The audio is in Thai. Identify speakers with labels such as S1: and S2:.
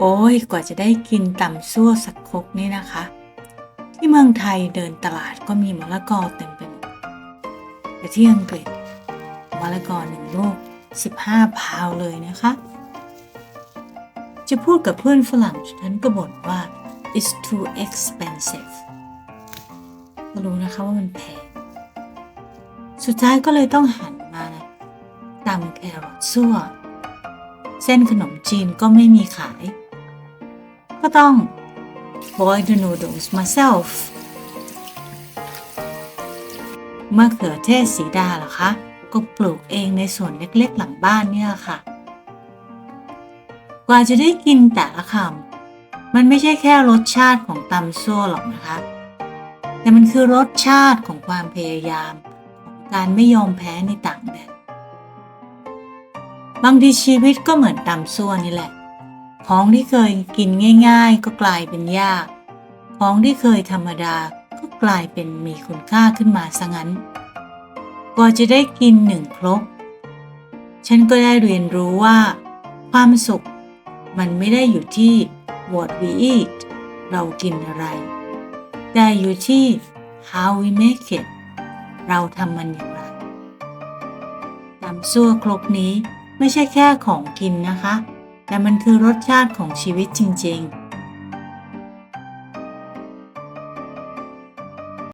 S1: โอ้ยกว่าจะได้กินตำซั่วสักครกนี่นะคะ ที่เมืองไทยเดินตลาดก็มีมะละกอเต็มไปหมดแต่ที่อังกฤษมะละกอหนึ่งลูก15 พาวเลยนะคะ จะพูดกับเพื่อนฝรั่งฉันก็บ่นว่า it's too expensive ก็รู้นะคะว่ามันแพง สุดท้ายก็เลยต้องหันมาตำแครอทซั่ว เส้นขนมจีนก็ไม่มีขาย ก็ต้อง boil the noodles myself มะเขือเทศสีดาเหรอคะ ก็ปลูกเองในสวนเล็กๆหลังบ้านเนี่ยค่ะ กว่าจะได้กินแต่ละคำ มันไม่ใช่แค่รสชาติของตำซั่วหรอกนะคะ แต่มันคือรสชาติของความพยายาม ของการไม่ยอมแพ้ในต่างแดนบางทีชีวิตก็เหมือนตำซั่วนี่แหละ ของที่เคยกินง่ายๆ ก็กลายเป็นยาก ของที่เคยธรรมดาก็กลายเป็นมีคุณค่าขึ้นมาซะงั้นกว่าจะได้กินหนึ่งครก ฉันก็ได้เรียนรู้ว่า ความสุขมันไม่ได้อยู่ที่ what we eat เรากินอะไร แต่อยู่ที่ how we make it เราทำมันอย่างไรตำซั่วครกนี้ไม่ใช่แค่ของกินนะคะ แต่มันคือรสชาติของชีวิตจริง ๆ